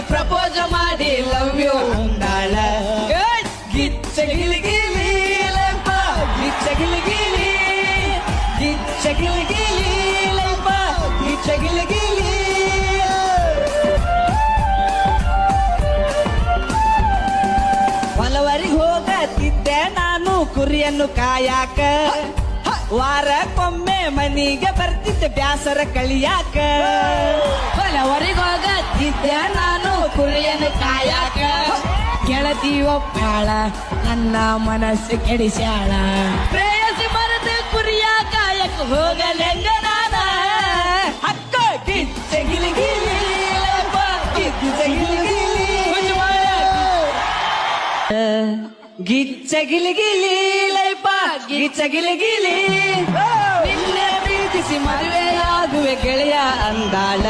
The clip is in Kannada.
ಪ್ರಪೋಸ್ ಮಾಡಿ ಲವ್ ಯು ಅಂದಾಳ! ಗಿಚ್ಚ ಗಿಲಿಗಿಲಿ ಲಂಪ, ಗಿಚ್ಚ ಗಿಲಿಗಿಲಿ ಗಿಚ್ಚ ಗಿಲಿಗಿಲಿ ಲಂಪ, ಗಿಚ್ಚ ನಾನು, ಕುರಿಯನ್ನು ಕಾಯಾಕ. ವಾರಕ್ಕೊಮ್ಮೆ ಮನಿಗೆ ಬರ್ತಿದ್ದೆ, ಬ್ಯಾಸರ ಕಳಿಯಾಕ ಹೋಗತ್ತಿದ್ದೆ ನಾನು ಕುರಿಯನ್ನು ಕಾಯಕ ಗೆಳತಿ ಒಪ್ಪಾಳ ನನ್ನ ಮನಸ್ಸು ಕೆಡಿಸ್ಯಾಳ. ಪ್ರೇಯಸಿ ಮರದ ಕುರಿಯ ಕಾಯಕ ಹೋಗಲೆಂಗ ನಾನ. ಅಕ್ಕ ಕಿಚ್ಚ ಗಿಲಿ ಗಿಲಿ ಲಪ್ಪ, ಕಿಚ್ಚ ಗಿಲಿ ಗಿಲಿ ಗಿಚ್ಚ ಗಿಲಿ ಗಿಲಿ ಲೈಪ ಗಿಚ್ಚ ಗಿಲಿ ಗಿಲಿ. ನಿನ್ನೆ ಪ್ರೀತಿಸಿ ಮದುವೆಯಾಗುವೆ ಗೆಳೆಯ ಅಂದಾಳ.